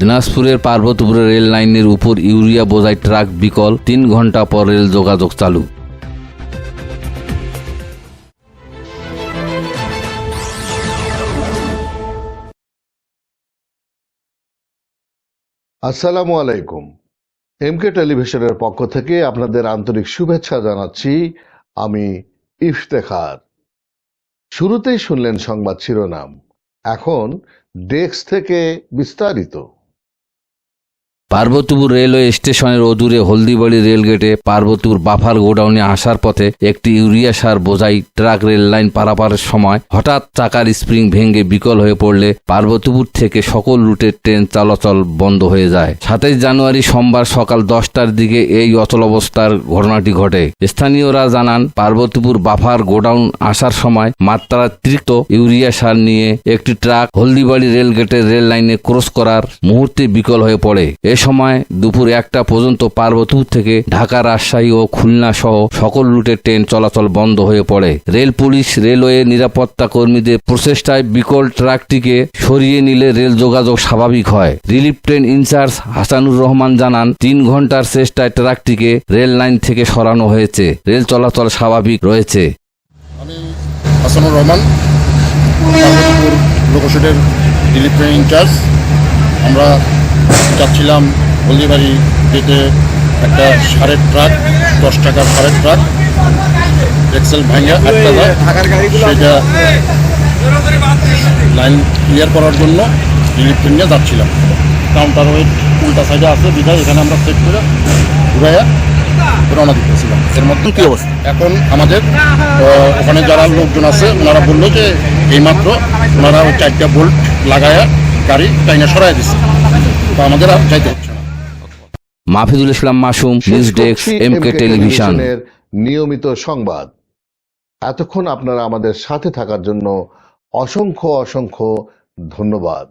দিনাজপুরের পার্বতীপুর রেল লাইনের উপর ইউরিয়া বোঝাই ট্রাক বিকল, তিন ঘণ্টা পর রেল যোগাযোগ চালু। আসসালামু আলাইকুম। এমকে টেলিভিশনের পক্ষ থেকে আপনাদের আন্তরিক শুভেচ্ছা জানাচ্ছি আমি ইফতেখার। শুরুতেই শুনলেন সংবাদ শিরোনাম। এখন ডেস্ক থেকে বিস্তারিত। পার্বতীপুর রেলওয়ে স্টেশনের অদূরে হলদিবাড়ি রেলগেটে পার্বতীপুর বাফার গোডাউনে আসার পথে একটি ইউরিয়া সার বোঝাই ট্রাক রেল লাইন পারাপারের সময় হঠাৎ চাকার স্প্রিং ভেঙে বিকল হয়ে পড়লে পার্বতীপুর থেকে সকল রুটের ট্রেন চলাচল বন্ধ হয়ে যায়। সাতাইশ জানুয়ারি সোমবার সকাল দশটার দিকে এই অচলাবস্থার ঘটনাটি ঘটে। স্থানীয়রা জানান, পার্বতীপুর বাফার গোডাউন আসার সময় মাত্রাতিরিক্ত ইউরিয়া সার নিয়ে একটি ট্রাক হলদিবাড়ি রেলগেটের রেল লাইনে ক্রস করার মুহূর্তে বিকল হয়ে পড়ে। সময় দুপুর একটা পর্যন্ত পার্বতীপুর থেকে ঢাকা, রাজশাহী ও খুলনা সহ সকল রুটের ট্রেন চলাচল বন্ধ হয়ে পড়ে। রেল পুলিশ, রেলওয়ে নিরাপত্তা কর্মীদের প্রচেষ্টায় বিকল ট্রাকটিকে সরিয়ে নিলে রেল যোগাযোগ স্বাভাবিক হয়। Relief train incharge Hasanur Rahman জানান, তিন ঘণ্টার চেষ্টায় ট্রাকটিকে রেল লাইন থেকে সরানো হয়েছে। রেল চলাচল স্বাভাবিক রয়েছে। আমি রহমান রিলিফ ট্রেন ইনচার্জ। আমরা যাচ্ছিলাম হলদিবাড়ি যেতে একটা সারের ট্রাক দশ টাকার সারের ট্রাক এক্সেল ভাঙা আটটা সেটা লাইন ক্লিয়ার করার জন্য রিলিফ নিয়ে যাচ্ছিলাম। কাউন্টার ওই উল্টা সাইডে আছে বিধায় এখানে আমরা চেক করে ঘুরাইয়া রওনা দিতেছিলাম। এর মধ্যে কি অবস্থা? এখন আমাদের ওখানে যারা লোকজন আছে ওনারা বলল যে এইমাত্র ওনারা ওই চারটা বোল্ট লাগায়া গাড়ি টাইনে সরাই দিচ্ছে তো আমাদের আর যাইতে হচ্ছে না। Mahfizul Islam Masum news desk MK television. টেলিভিশনের নিয়মিত সংবাদ। এতক্ষণ আপনারা আমাদের সাথে থাকার জন্য অসংখ্য অসংখ্য ধন্যবাদ।